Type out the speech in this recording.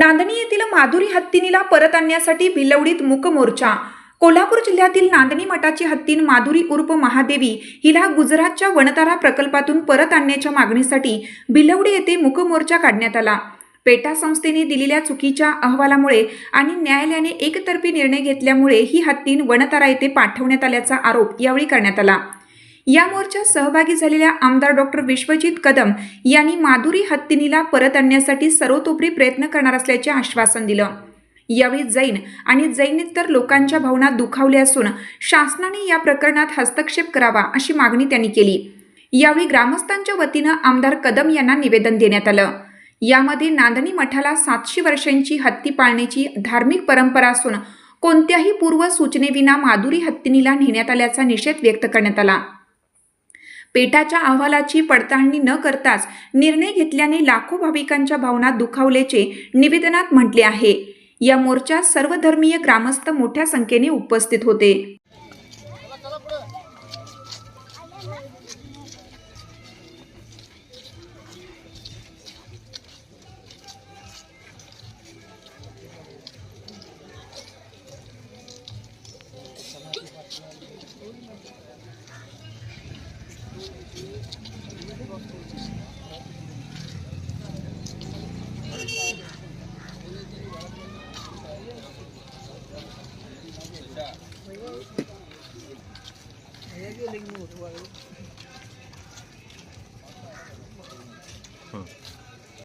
नांदणी येथील माधुरी हत्तीनीला परत आणण्यासाठी भिलवडीत मुकमोर्चा कोल्हापूर जिल्ह्यातील नांदणी मठाची हत्तीन माधुरी उर्फ महादेवी हिला गुजरातच्या वनतारा प्रकल्पातून परत आणण्याच्या मागणीसाठी भिलवडी येथे मुकमोर्चा काढण्यात आला. पेटा संस्थेने दिलेल्या चुकीच्या अहवालामुळे आणि न्यायालयाने एकतर्फी निर्णय घेतल्यामुळे ही हत्तीन वनतारा येथे पाठवण्यात आल्याचा आरोप यावेळी करण्यात आला. या मोर्चात सहभागी झालेल्या आमदार डॉक्टर विश्वजित कदम यांनी माधुरी हत्तीनीला परत आणण्यासाठी सर्वतोपरी प्रयत्न करणार असल्याचे आश्वासन दिलं. यावेळी जैन आणि जैनेतर लोकांच्या भावना दुखावल्या असून शासनाने या प्रकरणात हस्तक्षेप करावा अशी मागणी त्यांनी केली. यावेळी ग्रामस्थांच्या वतीनं आमदार कदम यांना निवेदन देण्यात आलं. यामध्ये नांदणी मठाला सातशे वर्षांची हत्ती पाळण्याची धार्मिक परंपरा असून कोणत्याही पूर्व सूचनेविना माधुरी हत्तीनीला नेण्यात आल्याचा निषेध व्यक्त करण्यात आला. पेठाच्या अहवालाची पडताळणी न करताच निर्णय घेतल्याने लाखो भाविकांच्या भावना दुखावल्याचे निवेदनात म्हटले आहे. या मोर्चात सर्वधर्मीय ग्रामस्थ मोठ्या संख्येने उपस्थित होते. Thấy 木多